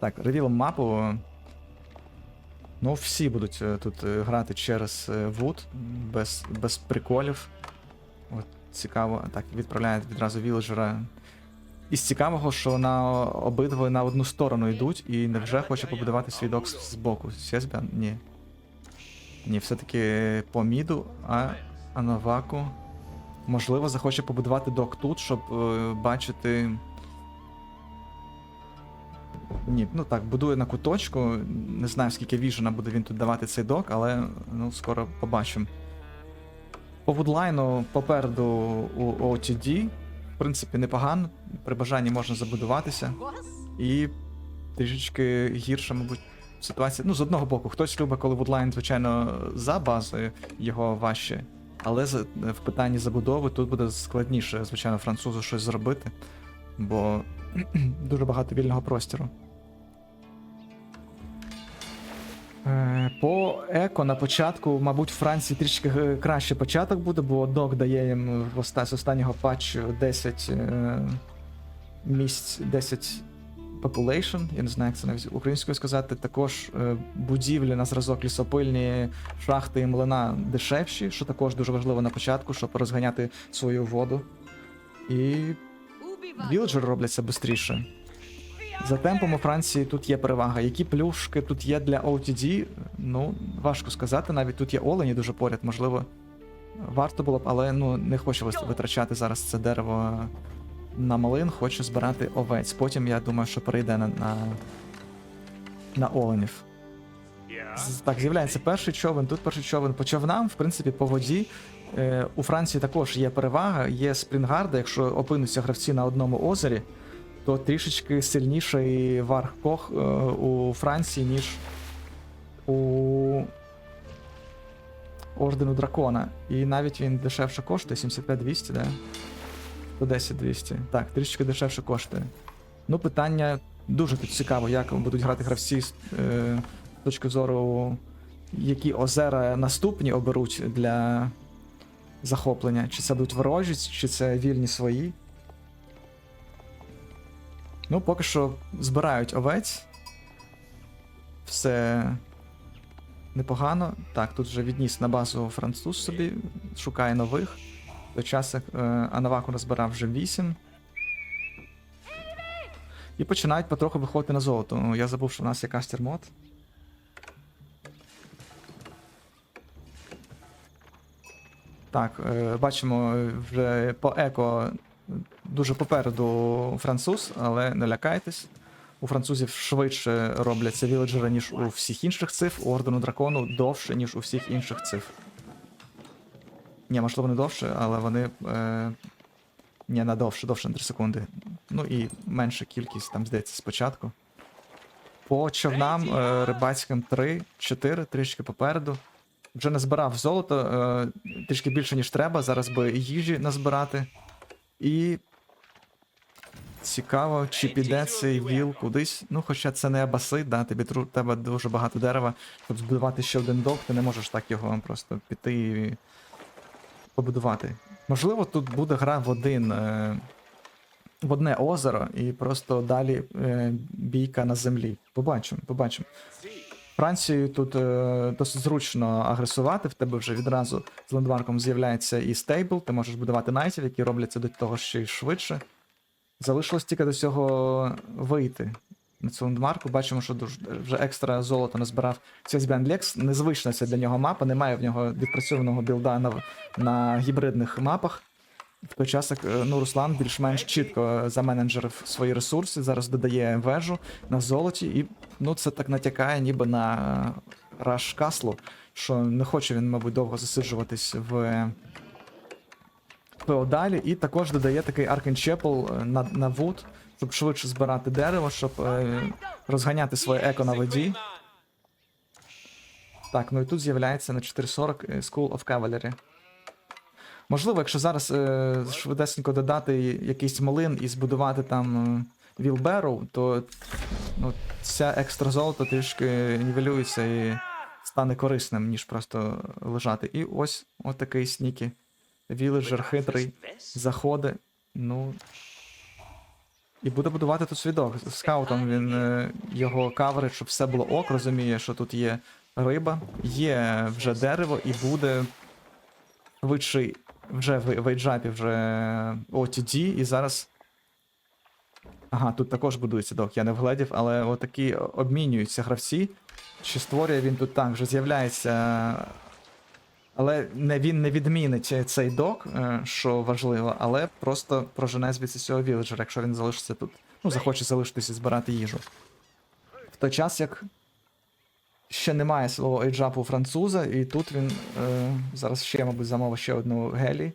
Так, ревілом мапу. Ну, всі будуть е, тут е, грати через е, Wood, без, без приколів. От, цікаво. Так, відправляють відразу віледжера. Із цікавого, що на обидва на одну сторону йдуть, і невже хоче побудувати свій док з боку. Сєсбян? Ні. Ні, все-таки по міду, а, а на ваку. Можливо, захоче побудувати док тут, щоб е, бачити. Ні, ну так, будує на куточку. Не знаю, скільки віжена буде він тут давати цей док, але ну, скоро побачимо. По вудлайну попереду у OTD, в принципі, непогано. При бажанні можна забудуватися. І трішечки гірша, мабуть, ситуація. Ну, з одного боку, хтось любить, коли вудлайн, звичайно, за базою, його важче. Але в питанні забудови тут буде складніше, звичайно, французу щось зробити, бо дуже багато вільного простору. По еко на початку, мабуть, в Франції трішки краще початок буде, бо док дає їм з останнього патчу 10 е, місць, 10 population, я не знаю, як це навіть українською сказати. Також е, будівлі на зразок лісопильні, шахти і млина дешевші, що також дуже важливо на початку, щоб розганяти свою воду. І віледжери робляться швидше. За темпом у Франції тут є перевага. Які плюшки тут є для OTD? Ну, важко сказати. Навіть тут є олені дуже поряд, можливо, варто було б, але ну не хочу витрачати зараз це дерево на малин, хочу збирати овець. Потім я думаю, що перейде на, на, на оленів. Так, з'являється перший човен, тут перший човен. По човнам, в принципі, по воді. Е, у Франції також є перевага, є спрінгарда, якщо опинуться гравці на одному озері, то трішечки сильніший варх-кох е, у Франції, ніж у Ордену Дракона. І навіть він дешевше коштує, 75-200, да? 110-200. Так, трішечки дешевше коштує. Ну, питання дуже тут цікаво, як будуть грати гравці з е, точки зору, які озера наступні оберуть для захоплення. Чи це будуть ворожі, чи це вільні свої. Ну, поки що збирають овець. Все непогано. Так, тут вже відніс на базу француз собі, шукає нових. До часу е, Анаваку назбирав вже 8. І починають потроху виходити на золото. Ну, Я забув, що в нас є кастер мод. Так, е, бачимо е, вже по еко дуже попереду француз, але не лякайтесь. У французів швидше робляться віледжери, ніж у всіх інших цифр, у ордену дракону довше, ніж у всіх інших цифр. Ні, можливо, не довше, але вони. Е... Ні, на довше, довше на 3 секунди. Ну і менша кількість, там, здається, спочатку. По човнам е, рибацьким 3, 4, трішки попереду. Вже назбирав золото, е, трішки більше, ніж треба. Зараз би їжі назбирати. І. Цікаво, чи піде цей віл кудись. Ну, хоча це не абасит, да, тобі треба дуже багато дерева, щоб збудувати ще один док, ти не можеш так його просто піти і побудувати. Можливо, тут буде гра в один. Е, в одне озеро і просто далі е, бійка на землі. Побачимо, побачимо. Францію тут е, досить зручно агресувати. В тебе вже відразу з лендварком з'являється і стейбл, ти можеш будувати найтів, які робляться до того ще й швидше. Залишилось тільки до цього вийти. На цю лендмарку бачимо, що вже екстра золото назбирав Сєсбіан Лекс. Незвична це для нього мапа, немає в нього відпрацьованого білда на, на гібридних мапах. В той час, як е, ну, Руслан більш-менш чітко заменеджерив свої ресурси, зараз додає вежу на золоті, і ну, це так натякає ніби на Раш Каслу, що не хоче він, мабуть, довго засиджуватись в Феодалі, і також додає такий Аркенчепл на, на Вуд, щоб швидше збирати дерево, щоб е, розганяти своє еко на воді. Так, ну і тут з'являється на 440 е, School of Cavalry. Можливо, якщо зараз е, швидесенько додати якийсь млин і збудувати там Вілберу, то ну, ця екстра золото трішки нівелюється і стане корисним, ніж просто лежати. І ось отакий снікі. Віледжер хитрий заходить. Ну. І буде будувати тут свідок. Скаутом він е, його каверить, щоб все було ок, розуміє, що тут є риба, є вже дерево, і буде швидший вже в вейджапі, вже OTD, і зараз. Ага, тут також будується док, я не вгледів, але отакі обмінюються гравці. Чи створює він тут так, вже з'являється. Але не, він не відмінить цей док, е, що важливо, але просто прожене звідси цього віледжера, якщо він залишиться тут. Ну, захоче залишитися і збирати їжу. В той час, як ще немає свого ейджапу француза, і тут він е, зараз ще, мабуть, замовив ще одну гелі.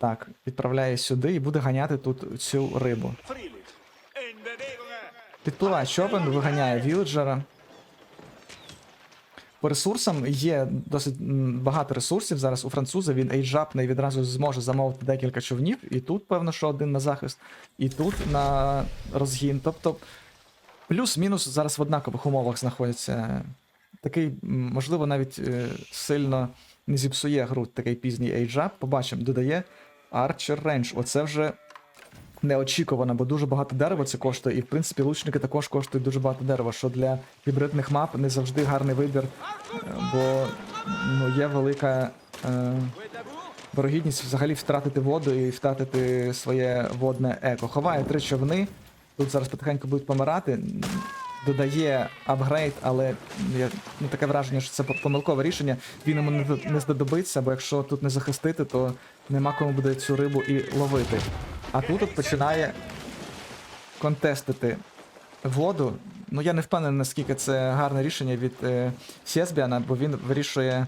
Так, відправляє сюди і буде ганяти тут цю рибу. Підпливає човен, виганяє віледжера. По ресурсам є досить багато ресурсів. Зараз у француза він ейджапний відразу зможе замовити декілька човнів. І тут, певно, що один на захист, і тут на розгін. Тобто, плюс-мінус зараз в однакових умовах знаходяться. Такий, можливо, навіть е, сильно не зіпсує гру такий пізній ейджап. Побачимо, додає Archer Range. Оце вже неочікувано, бо дуже багато дерева це коштує, і в принципі лучники також коштують дуже багато дерева, що для гібридних мап не завжди гарний вибір, бо ну, є велика е, вирогідність взагалі втратити воду і втратити своє водне еко. Ховає три човни. Тут зараз потихеньку будуть помирати. Додає апгрейд, але я, ну, таке враження, що це по- помилкове рішення. Він йому не, не знадобиться, бо якщо тут не захистити, то нема кому буде цю рибу і ловити. А тут от починає контестити воду. Ну я не впевнений, наскільки це гарне рішення від е, Сєсбіана, бо він вирішує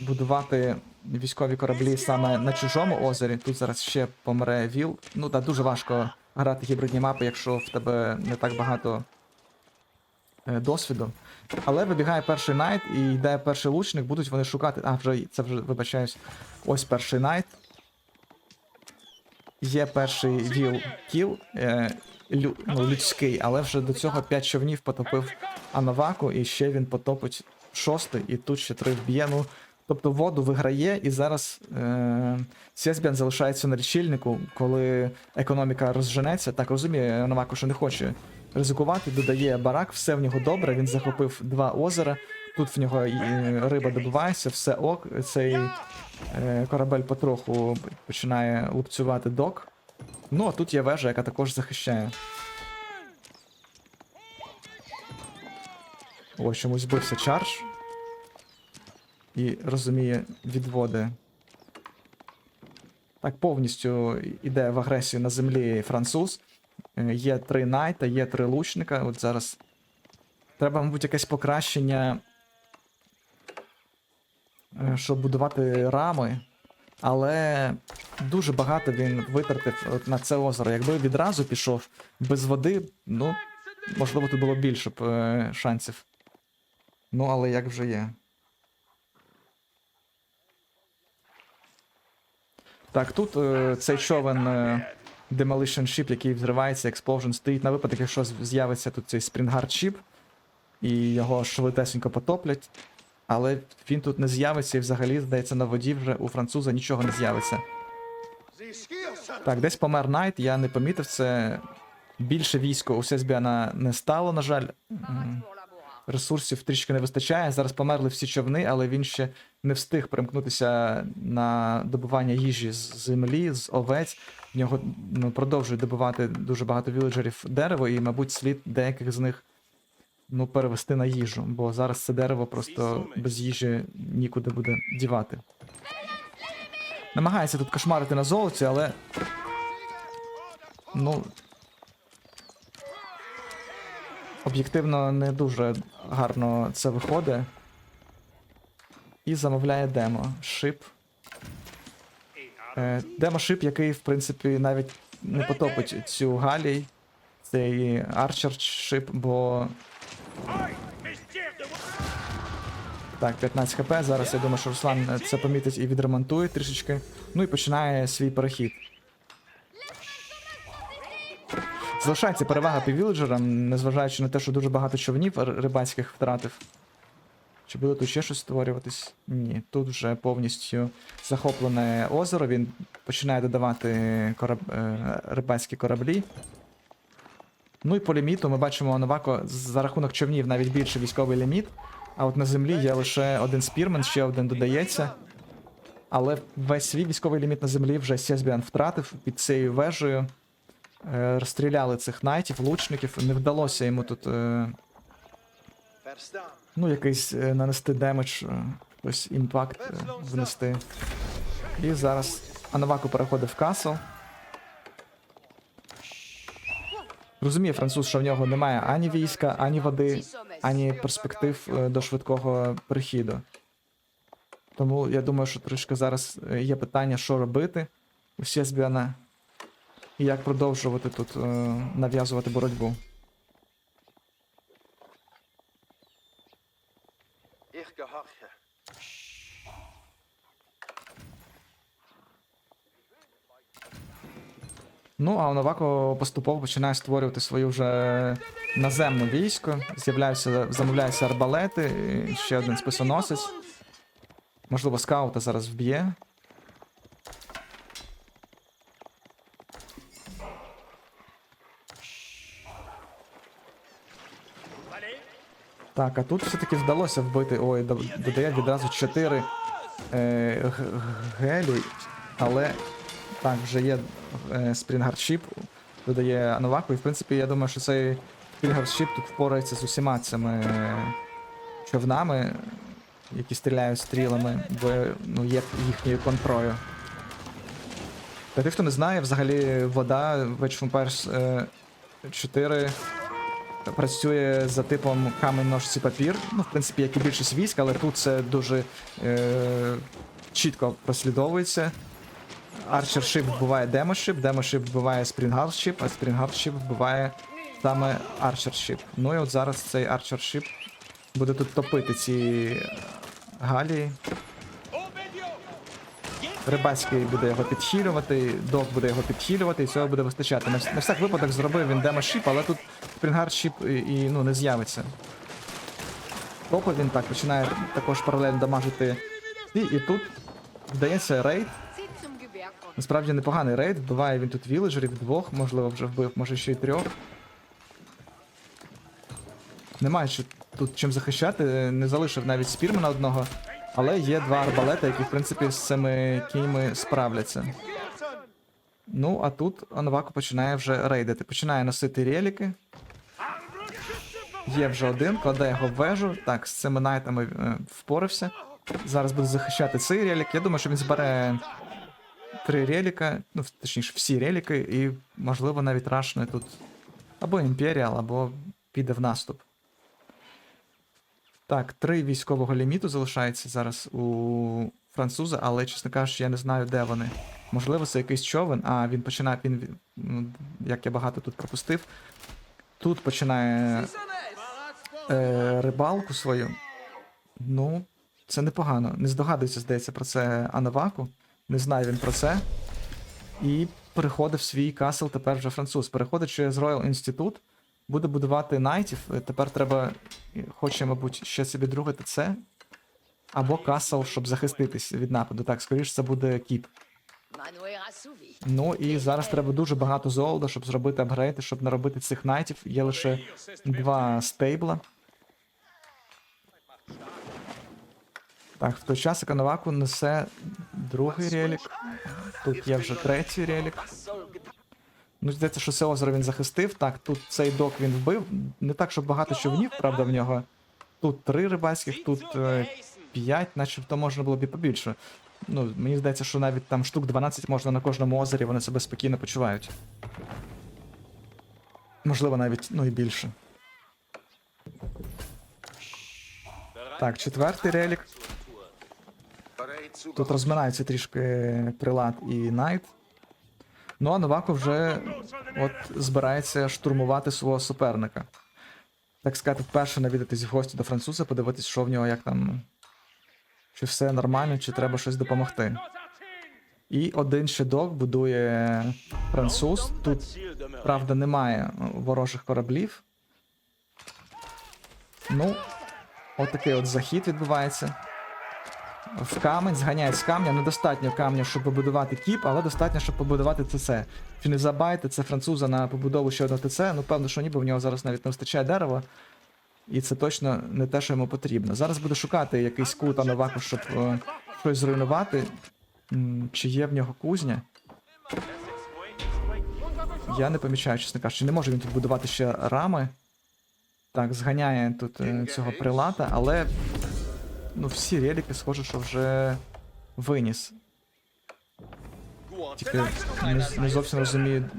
будувати військові кораблі саме на чужому озері. Тут зараз ще помре ВІЛ. Ну так, дуже важко грати гібридні мапи, якщо в тебе не так багато е, досвіду. Але вибігає перший найт і йде перший лучник, будуть вони шукати. А, вже це вже вибачаюсь. Ось перший найт. Є перший віл кіл, е, лю, ну, людський, але вже до цього 5 човнів потопив Анаваку, і ще він потопить шостий, і тут ще три вб'є. Ну, тобто воду виграє, і зараз е, Сєсбіан залишається на лічильнику, коли економіка розженеться. Так розуміє, Анаваку, що не хоче ризикувати, додає барак, все в нього добре. Він захопив два озера. Тут в нього е, риба добивається, все ок. Цей е, корабель потроху починає лупцювати док. Ну, а тут є вежа, яка також захищає. Ось чомусь збився чардж. І розуміє відводи. Так, повністю йде в агресію на землі француз. Е, Є три найта, є три лучника. От зараз треба, мабуть, якесь покращення, щоб будувати рами. Але дуже багато він витратив на це озеро. Якби відразу пішов без води, ну, можливо, тут було більше б е, шансів. Ну, але як вже є. Так, тут е, цей човен е, Demolition Ship, який взривається, Explosion, стоїть на випадок, якщо з'явиться тут цей Springard Ship, і його швидесенько потоплять. Але він тут не з'явиться і взагалі, здається, на воді вже у француза нічого не з'явиться. Так, десь помер Найт, я не помітив це. Більше військо у Сесбіана не стало, на жаль. Ресурсів трішки не вистачає. Зараз померли всі човни, але він ще не встиг примкнутися на добування їжі з землі, з овець. В нього ну, продовжують добувати дуже багато віледжерів дерево, і, мабуть, слід деяких з них ну, перевести на їжу, бо зараз це дерево просто без їжі нікуди буде дівати. Намагається тут кошмарити на золоті, але. Ну. Об'єктивно не дуже гарно це виходить. І замовляє демо. Шип. Е, демо шип, який, в принципі, навіть не потопить цю галій. Цей арчер шип, бо Так, 15 хп. Зараз я думаю, що Руслан е, це помітить і відремонтує трішечки. Ну і починає свій перехід. Залишається перевага по незважаючи на те, що дуже багато човнів рибацьких втратив. Чи буде тут ще щось створюватись? Ні. Тут вже повністю захоплене озеро. Він починає додавати кораб... е, рибацькі кораблі. Ну і по ліміту ми бачимо Новако за рахунок човнів навіть більше військовий ліміт. А от на землі є лише один спірмен, ще один додається. Але весь свій військовий ліміт на землі вже Сєсбіан втратив під цією вежею. Е, розстріляли цих найтів, лучників. Не вдалося йому тут е, ну, якийсь е, нанести демедж, ось імпакт внести. І зараз Анаваку переходить в касл. Розуміє француз, що в нього немає ані війська, ані води, ані перспектив е, до швидкого прихіду. Тому я думаю, що трошки зараз е, є питання, що робити у Сєсбіана і як продовжувати тут е, нав'язувати боротьбу. Ну, а Новако поступово починає створювати свою вже наземну військо. З'являються, замовляються арбалети, ще один списоносець. Можливо, скаута зараз вб'є. Так, а тут все-таки вдалося вбити. Ой, додає відразу 4 е, гелі, але так, вже є е, Спрінгардшіп, додає Новаку, і в принципі, я думаю, що цей Спрінгардшіп тут впорається з усіма цими е, човнами, які стріляють стрілами, бо ну, є їхньою контрою. Для тих, хто не знає, взагалі вода в Age of Empires е, 4 працює за типом камень ножці папір. Ну, в принципі, як і більшість військ, але тут це дуже е, чітко прослідовується. Арчершип вбиває демошип, демошип вбиває спрінгаршип, а спрінгаршип вбиває саме арчершип. Ну і от зараз цей арчершип буде тут топити ці галії. Рибацький буде його підхилювати, док буде його підхилювати, і цього буде вистачати. На, на всяк випадок зробив він демошип, але тут спрінгаршип і, і ну, не з'явиться. Топи він так починає також паралельно дамажити. І, і тут вдається рейд. Насправді непоганий рейд, вбиває він тут віледжерів двох, можливо, вже вбив, може ще й трьох. Немає що тут чим захищати, не залишив навіть спірмена одного, але є два арбалета, які, в принципі, з цими кіньми справляться. Ну, а тут Анваку починає вже рейдити. Починає носити реліки. Є вже один, кладе його в вежу. Так, з цими найтами е, впорався. Зараз буде захищати цей релік. Я думаю, що він збере три реліка, ну, точніше, всі реліки, і, можливо, навіть рашне тут або Імперіал, або піде в наступ. Так, три військового ліміту залишається зараз у француза, але, чесно кажучи, я не знаю, де вони. Можливо, це якийсь човен. А, він починає. Він, ну, як я багато тут пропустив. Тут починає е, рибалку свою. Ну, це непогано. Не здогадується, здається, про це Анаваку. Не знає він про це. І переходить в свій касл тепер вже француз. Переходить через Royal Institute, буде будувати найтів. Е, Тепер треба, е, хоче, мабуть, ще собі друге ТЦ. Або касл, щоб захиститись від нападу. Так, скоріш це буде кіп. Ну і зараз треба дуже багато золота, щоб зробити апгрейди, щоб наробити цих найтів. Є лише два стейбла. Так, в той час як несе другий релік. Тут є вже третій релік. Ну, здається, що це озеро він захистив. Так, тут цей док він вбив. Не так, щоб багато човнів, правда, в нього. Тут три рибацьких, тут е, п'ять, начебто можна було б і побільше. Ну, мені здається, що навіть там штук 12 можна на кожному озері, вони себе спокійно почувають. Можливо, навіть, ну і більше. Так, четвертий релік. Тут розминаються трішки прилад і найт. Ну а Новако вже от збирається штурмувати свого суперника. Так сказати, вперше навідатись в гості до француза, подивитись, що в нього як там. Чи все нормально, чи треба щось допомогти. І один ще док будує француз. Тут, правда, немає ворожих кораблів. Ну, Отакий от захід відбувається. В камінь, зганяють з камня. Недостатньо камня, щоб побудувати кіп, але достатньо, щоб побудувати ТЦ. Чи не забайте, це француза на побудову ще одного ТЦ. Ну, певно, що ні, бо в нього зараз навіть не вистачає дерева. І це точно не те, що йому потрібно. Зараз буде шукати якийсь кут Ановаку, щоб е, щось зруйнувати. М, Чи є в нього кузня? Я не помічаю, чесно кажучи. Не може він тут будувати ще рами. Так, зганяє тут е, цього прилата, але ну, всі реліки, схоже, що вже виніс. Тільки не, не зовсім розумію,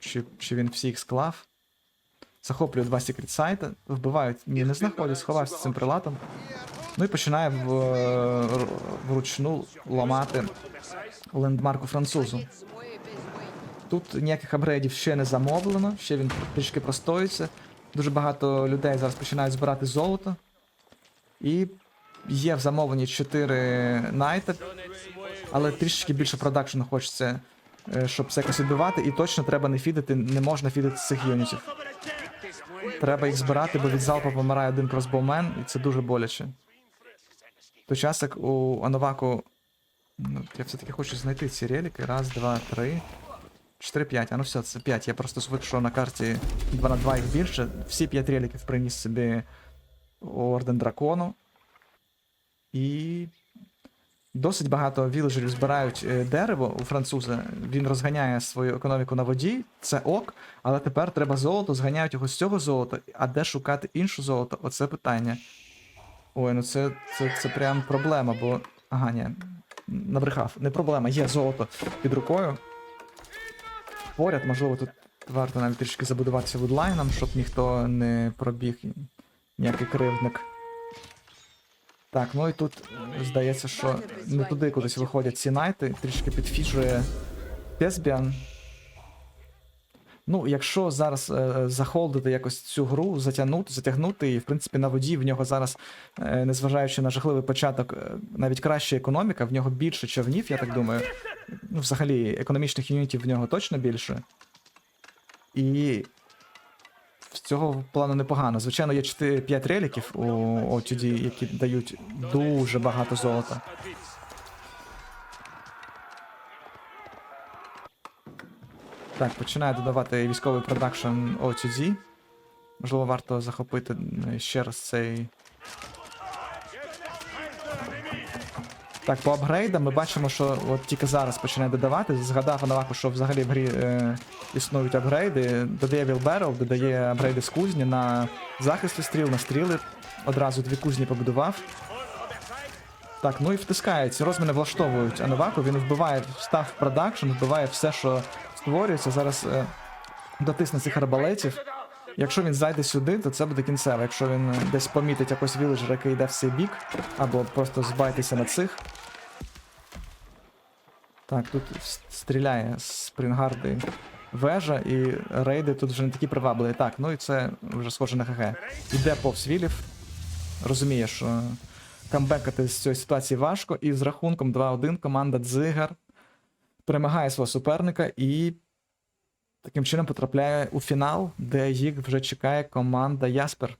чи, чи він всі їх склав. Захоплює два секрет сайта, вбивають, ні, не знаходять, сховався цим прилатом. Ну і починає в, вручну ламати лендмарку французу. Тут ніяких апгрейдів ще не замовлено, ще він трішки простоюється. Дуже багато людей зараз починають збирати золото. І є в замовленні 4 найта, але трішки більше продакшену хочеться, е, щоб це якось відбивати, і точно треба не фідити, не можна фідити цих юнітів. Треба їх збирати, бо від залпу помирає один кросбоумен, і це дуже боляче. Той час, як у Ановаку. Ну, я все-таки хочу знайти ці реліки. Раз, два, три. 4-5, а ну все, це 5. Я просто звик, що на карті 2 на 2 їх більше. Всі 5 реліків приніс собі Орден Дракону. І досить багато віледжерів збирають е, дерево у француза. Він розганяє свою економіку на воді, це ок, але тепер треба золото, зганяють його з цього золота. А де шукати інше золото? Оце питання. Ой, ну це, це, це прям проблема, бо. Ага, ні. Набрехав. Не проблема, є золото під рукою поряд. Можливо, тут варто навіть трішки забудуватися вудлайном, щоб ніхто не пробіг ніякий кривдник. Так, ну і тут здається, що не туди кудись виходять ці найти, трішки підфіжує Теспіан. Ну, якщо зараз е, захолдити якось цю гру, затягнути, затягнути, і в принципі на воді в нього зараз, е, незважаючи на жахливий початок, е, навіть краща економіка, в нього більше човнів, я так думаю. Ну, взагалі, економічних юнітів в нього точно більше. І з цього плану непогано. Звичайно, є 4-5 реліків у OTD, які дають дуже багато золота. Так, починає додавати військовий продакшн OTD. Можливо, варто захопити ще раз цей. Так, по апгрейдам ми бачимо, що от тільки зараз починає додавати. Згадав Анаваку, що взагалі в грі е, існують апгрейди. Додає Вілберл, додає апгрейди з кузні на захист від стріл, на стріли. Одразу дві кузні побудував. Так, ну і втискається. Розміни влаштовують Анаваку. Він вбиває став продакшн, вбиває все, що створюється. Зараз е, дотисне цих арбалетів. Якщо він зайде сюди, то це буде кінцево. Якщо він десь помітить якось віледжера, який йде в цей бік, або просто збайтеся на цих. Так, тут стріляє з спрінгарди вежа, і рейди тут вже не такі привабливі. Так, ну і це вже схоже на ГГ. Іде повз вілів. Розуміє, що камбекати з цієї ситуації важко, і з рахунком 2-1 команда Дзигар перемагає свого суперника і таким чином потрапляє у фінал, де їх вже чекає команда Яспер.